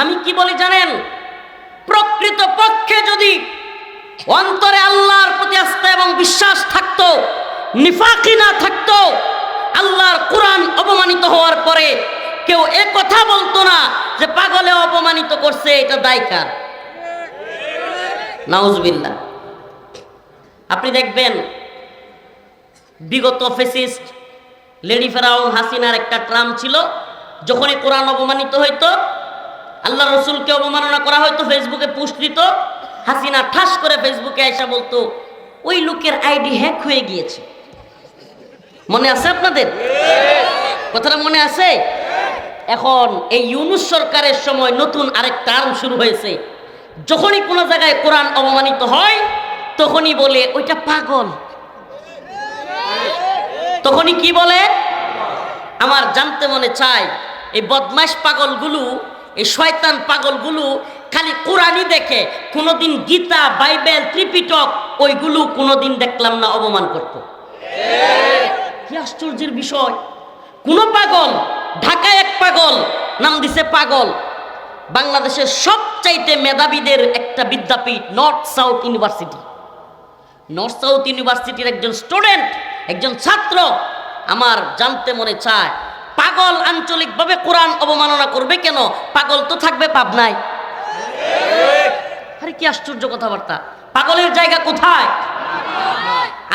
আমি কি বলি জানেন? প্রকৃত পক্ষে যদি অন্তরে আল্লাহর প্রতি আস্থা এবং বিশ্বাস থাকতো, নিফাকি না থাকতো, আল্লাহর কোরআন অপমানিত হওয়ার পরে কেউ এ কথা বলতো না যে পাগলে অপমানিত করছে, এটা দায়কার নাউজবিল্লা আপনি দেখবেন বিগত ফেসিস্ট লেডি ফেরাউন হাসিনার একটা ট্রাম ছিল, যখনই কোরআন অপমানিত হইতো আল্লাহ রসুলকে অবমাননা করা হয়তো ফেসবুকে পোস্ট দিত। হাসিনা ঠাস করে ফেসবুকে এসে বলতো, ওই লোকের আইডি হ্যাক হয়ে গিয়েছে। মনে আছে আপনাদের? কথাটা মনে আছে? এখন এই ইউনুস সরকারের সময় নতুন আরেক টার্ম শুরু হয়েছে। যখনই কোনো জায়গায় কোরআন অবমানিত হয়, তখনই বলে, ওইটা পাগল। তখনই কি বলে? আমার জানতে মনে চায়, এই বদমাস পাগলগুলো এই শয়তান পাগলগুলো খালি কোরআনই দেখে, কোনোদিন গীতা, বাইবেল, ত্রিপিটক, ওইগুলো কোনোদিন দেখলাম না, অপমান করত। কি আশ্চর্যের বিষয়। কোন পাগল, ঢাকায় এক পাগল, নাম দিছে পাগল, বাংলাদেশের সবচাইতে মেধাবীদের একটা বিদ্যাপীঠ, North South University. North South ইউনিভার্সিটির একজন স্টুডেন্ট, একজন ছাত্র, আমার জানতে মনে চায় পাগল আঞ্চলিকভাবে কোরআন অবমাননা করবে কেন? পাগল তো থাকবে পাবনায় আরে কি আশ্চর্য কথাবার্তা। পাগলের জায়গা কোথায়?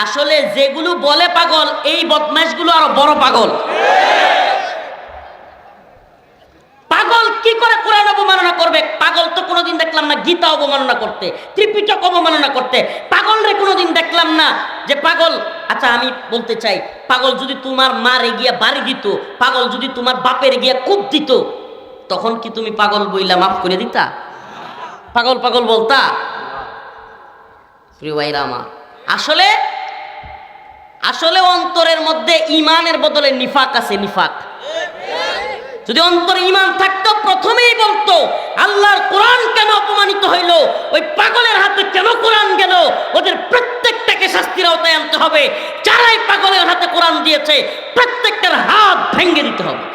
আসলে যেগুলো বলে পাগল, এই বদমাইশগুলো আরও বড় পাগল পাগল কি করে কোরআন অবমাননা করবে পাগল তো কোনোদিন দেখলাম না গীতা অবমাননা করতে, ত্রিপিটক অবমাননা করতে। পাগল রে কোনোদিন দেখলাম না যে পাগল আচ্ছা আমি বলতে চাই, পাগল যদি তোমার মারে গিয়া বাড়ি দিত, পাগল যদি তোমার বাপের গিয়া কূপ দিত, তখন কি তুমি পাগল বইলা মাফ করে দিতা? পাগল পাগল বলতা? প্রিয় ভাইরা আমার, আসলে আসলে অন্তরের মধ্যে ইমানের বদলে নিফাক আছে নিফাক। যদি অন্তরে ইমান থাকতো, প্রথমেই বলতো, আল্লাহর হইল, ওই পাগলের হাতে কেন কোরআন গেল? ওদের প্রত্যেকটাকে শাস্তির আওতায় আনতে হবে। যারাই পাগলের হাতে কোরআন দিয়েছে, প্রত্যেকটার হাত ভেঙে দিতে হবে!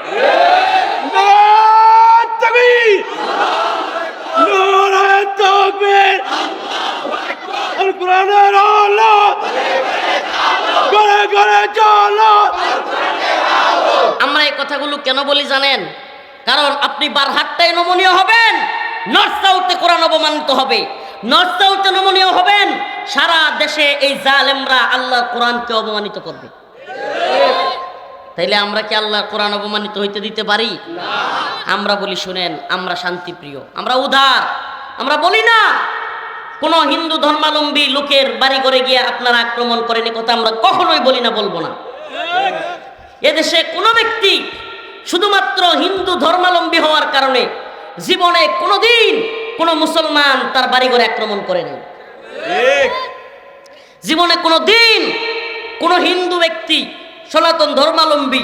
আমরা এই কথাগুলো কেন বলি জানেন? কারণ আপনি বারহাট্টায় নমনীয় হবেন। নর্থ সাউথে কোরআন অবমানিত হবে। নর্থ সাউথে নমনীয় হবেন। সারা দেশে এই জালেমরা আল্লাহ কোরআনকে অবমানিত করবে। তাইলে আমরা কি আল্লাহ কোরআন অবমানিত হইতে দিতে পারি? আমরা বলি, শুনেন, আমরা শান্তিপ্রিয়, আমরা উদার, আমরা বলি না। কোন হিন্দু ধর্মালম্বী লোকের বাড়ি করে গিয়ে আপনারা আক্রমণ করেন কথা আমরা কখনোই বলি না, বলব না। এদেশে কোনো ব্যক্তি শুধুমাত্র হিন্দু ধর্মালম্বী হওয়ার কারণে জীবনে কোনোদিন কোনো মুসলমান তার বাড়িঘরে আক্রমণ করেনি জীবনে কোনো দিন কোনো হিন্দু ব্যক্তি সনাতন ধর্মাবলম্বী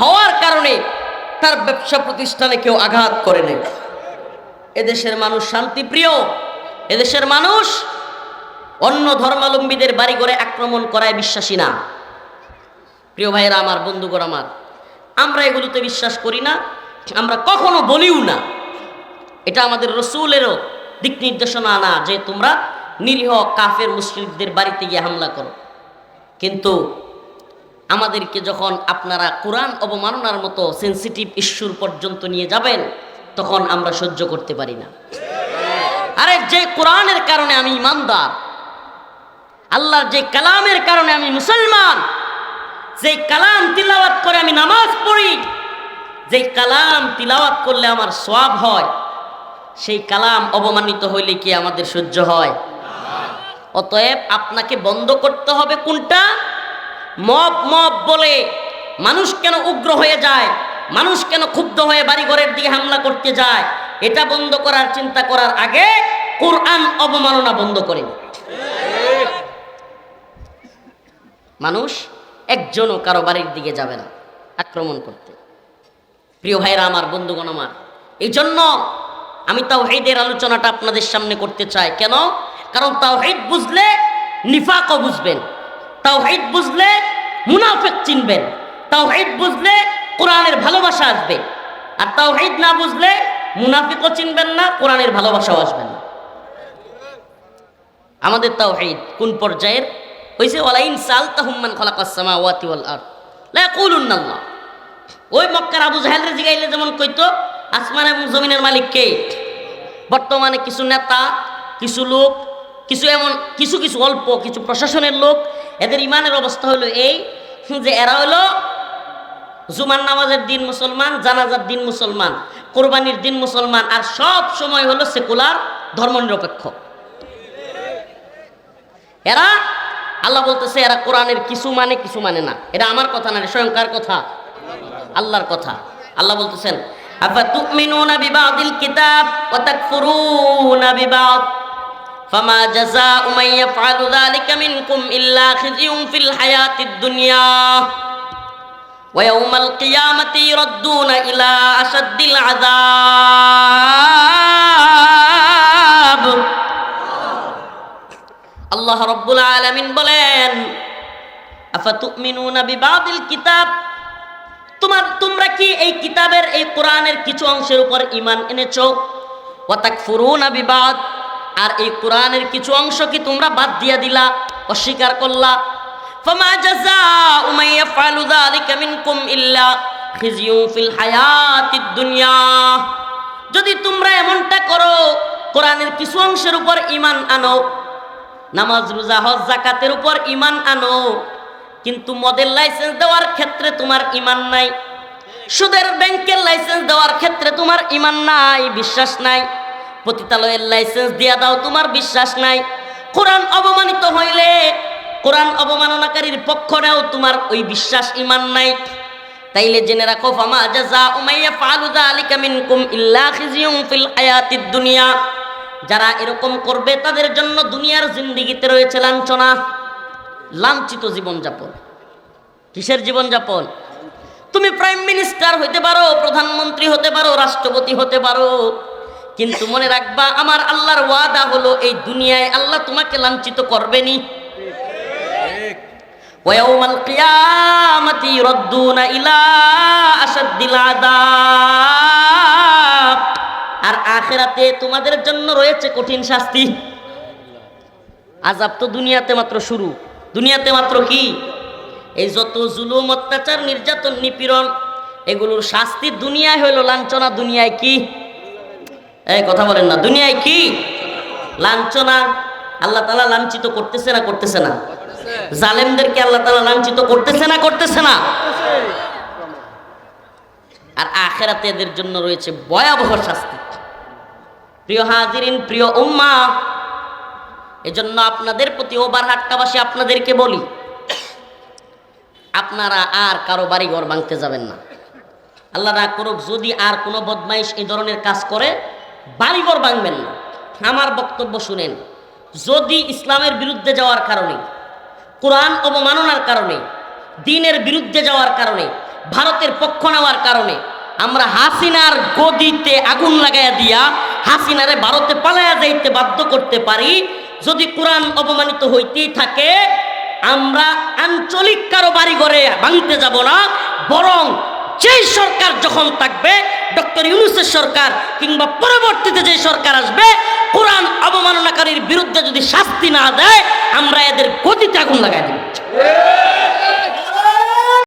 হওয়ার কারণে তার ব্যবসা প্রতিষ্ঠানে কেউ আঘাত করে নেই। এদেশের মানুষ শান্তিপ্রিয় এদেশের মানুষ অন্য ধর্মাবলম্বীদের বাড়ি ঘরে আক্রমণ করায় বিশ্বাসী না। প্রিয় ভাইয়েরা আমার বন্ধুগণ আমার আমরা এগুলোতে বিশ্বাস করি না আমরা কখনো বলিও না। এটা আমাদের রসুলেরও দিক নির্দেশনা না যে তোমরা নিরীহ কাফের মুসলিমদের বাড়িতে গিয়ে হামলা করো। কিন্তু আমাদেরকে যখন আপনারা কোরআন অবমাননার মতো সেন্সিটিভ ইস্যুর পর্যন্ত নিয়ে যাবেন, তখন আমরা সহ্য করতে পারি না। আরে যে কোরআনের কারণে আমি ইমানদার, আল্লাহর যে কালামের কারণে আমি মুসলমান যে কালাম তিলাওয়াত করে আমি নামাজ পড়ি যে কালাম তিলাওয়াত করলে আমার সওয়াব হয় সেই কালাম অবমানিত হইলে কি আমাদের সহ্য হয়? অতএব আপনাকে বন্ধ করতে হবে কোনটা? মব মব বলে মানুষ কেন উগ্র হয়ে যায়? মানুষ কেন ক্ষুব্ধ হয়ে বাড়ি ঘরের দিকে হামলা করতে যায়? এটা বন্ধ করার চিন্তা করার আগে কোরআন অবমাননা বন্ধ করেন মানুষ একজনও কারও বাড়ির দিকে যাবে না আক্রমণ করতে। প্রিয় ভাইরা আমার বন্ধুগণ আমার এই জন্য আমি তাও হেদের আলোচনাটা আপনাদের সামনে করতে চাই। কেন? কারণ তাও হেদ বুঝলে নিফাকও বুঝবেন। তাও হেদ বুঝলে মুনাফেক চিনবেন। তাও হেদ বুঝলে কোরআনের ভালোবাসা আসবে। আর তাও হেদ না বুঝলে মুনাফিকও চিনবেন না, কোরআনের ভালোবাসাও আসবেন না। আমাদের তাও কোন পর্যায়ের? হয়েছে ওয়ালাইন সাল তাহুম্মান খলাকাস সামাওয়াতি ওয়াল আরদ। লা ইয়াকুলুন্না আল্লাহ ওই মক্কার আবু জাহেলের জিগাইলে যেমন কইতো আসমান এবং জমিনের মালিক কে? বর্তমানে কিছু নেতা, কিছু লোক, কিছু এমন, কিছু কিছু অল্প, কিছু প্রশাসনের লোক, এদের ইমানের অবস্থা হলো এই যে এরা হলো জুমান নামাজের দিন মুসলমান, জানাজার দিন মুসলমান, কোরবানির দিন মুসলমান, আর সব সময় হলো সেকুলার, ধর্মনিরপেক্ষ। এরা, আল্লাহ বলতেছে, এরা কোরআনের কিছু মানে কিছু মানে না। এটা আমার কথা না স্বয়ংকার কথা। আল্লাহর কথা। আল্লাহ বলতেছেন আফাতুমিনুনা বিবাদিল কিতাব ওয়া তাকফুরুনা বিবাদ ফামা জাযাউ মান ইয়াফআলু যালিকা মিনকুম ইল্লা খিজিয়ুন ফিল হায়াতিদ দুনিয়া ওয়া ইয়াউমাল কিয়ামাতি ইরাদ্দুনা ইলা আশাদ্দিল আযাব আল্লাহ রব্বুল আলামিন বলেন আফাতুমিনুনা বিবাদিল কিতাব তোমার, তোমরা কি এই কিতাবের, এই কোরআনের কিছু অংশের উপর ইমান এনেছ? ওয়াতাক ফুরুনা বিবাদ। আর এই কোরআনের কিছু অংশ কি তোমরা বাদ দিয়া দিলা, অস্বীকার করলা? ফামা জাযাউ মান ইয়াফআলু যালিকা মিনকুম ইল্লা খিজিয়ুন ফিল হায়াতিদ দুনিয়া। যদি তোমরা এমনটা করো, কোরআনের কিছু অংশের উপর ইমান আনো, নামাজ, রোজা, হজ জাকাতের উপর ইমান আনো কিন্তু মদের লাইসেন্স দেওয়ার ক্ষেত্রে তোমার ইমান নাই। সুদের ব্যাংকের লাইসেন্স দেওয়ার ক্ষেত্রে তোমার ইমান নাই, বিশ্বাস নাই। পতিতালয়ের লাইসেন্স দিয়া দাও, তোমার বিশ্বাস নাই। কোরআন অবমানিত হইলে, কোরআন অবমাননাকারীর পক্ষ নেও তোমার ওই বিশ্বাস, ইমান নাই। তাইলে জেনে রাখো, ফামা জাযা উমাইয়া ফালু যালিকা মিনকুম ইল্লা খিজিয়ুন ফিল হায়াতিদ দুনিয়া। যারা এরকম করবে, তাদের জন্য দুনিয়ার জিন্দিগিতে রয়েছে লাঞ্ছনা। লাঞ্ছিত জীবনযাপন। কিসের জীবনযাপন? তুমি প্রাইম মিনিস্টার হইতে পারো, প্রধানমন্ত্রী হতে পারো, রাষ্ট্রপতি হতে পারো। কিন্তু মনে রাখবা, আমার আল্লাহর ওয়াদা হলো, এই দুনিয়ায় আল্লাহ তোমাকে লাঞ্ছিত করবেনি। আর আখেরাতে তোমাদের জন্য রয়েছে কঠিন শাস্তি। আজাব তো দুনিয়াতে মাত্র শুরু। দুনিয়াতে মাত্র কি? এই যত জুলুম, অত্যাচার, নির্যাতন, নিপীড়ন, এগুলোর শাস্তি দুনিয়ায় হইল, লাঞ্ছনা দুনিয়ায় কি? এই কথা বলেন না, দুনিয়ায় কি? লাঞ্ছনা আল্লাহ তালা লাঞ্ছিত করতেছে না করতেছে না? জালেমদেরকে আল্লাহ তালা লাঞ্ছিত করতেছে না করতেছে না? আর আখেরাতে এদের জন্য রয়েছে ভয়াবহ শাস্তি। প্রিয় হাজিরিন, প্রিয় উম্মা এজন্য আপনাদের প্রতি ওবার হাট্টাবাসী আপনাদেরকে বলি, আপনারা আর কারও বাড়ি ঘর ভাঙতে যাবেন না। আল্লাহ না করুক, যদি আর কোনো বদমাইশ এই ধরনের কাজ করে, বাড়িঘর ভাঙবেন না। আমার বক্তব্য শুনেন, যদি ইসলামের বিরুদ্ধে যাওয়ার কারণে, কোরআন অবমাননার কারণে, দিনের বিরুদ্ধে যাওয়ার কারণে, ভারতের পক্ষ নেওয়ার কারণে, আমরা হাসিনার গদিতে আগুন লাগাইয়া দিয়া, হাসিনারে ভারতে পালাইয়া যাইতে বাধ্য করতে পারি যদি কোরআন অপমানিত হইতেই থাকে, আমরা আঞ্চলিক কারও বাড়ি ঘরে ভাঙতে যাব না, বরং যেই সরকার যখন থাকবে, ডক্টর ইউনুসের সরকার কিংবা পরবর্তীতে যে সরকার আসবে, কোরআন অবমাননাকারীর বিরুদ্ধে যদি শাস্তি না দেয়, আমরা এদের গতিতে আগুন লাগাই দেব।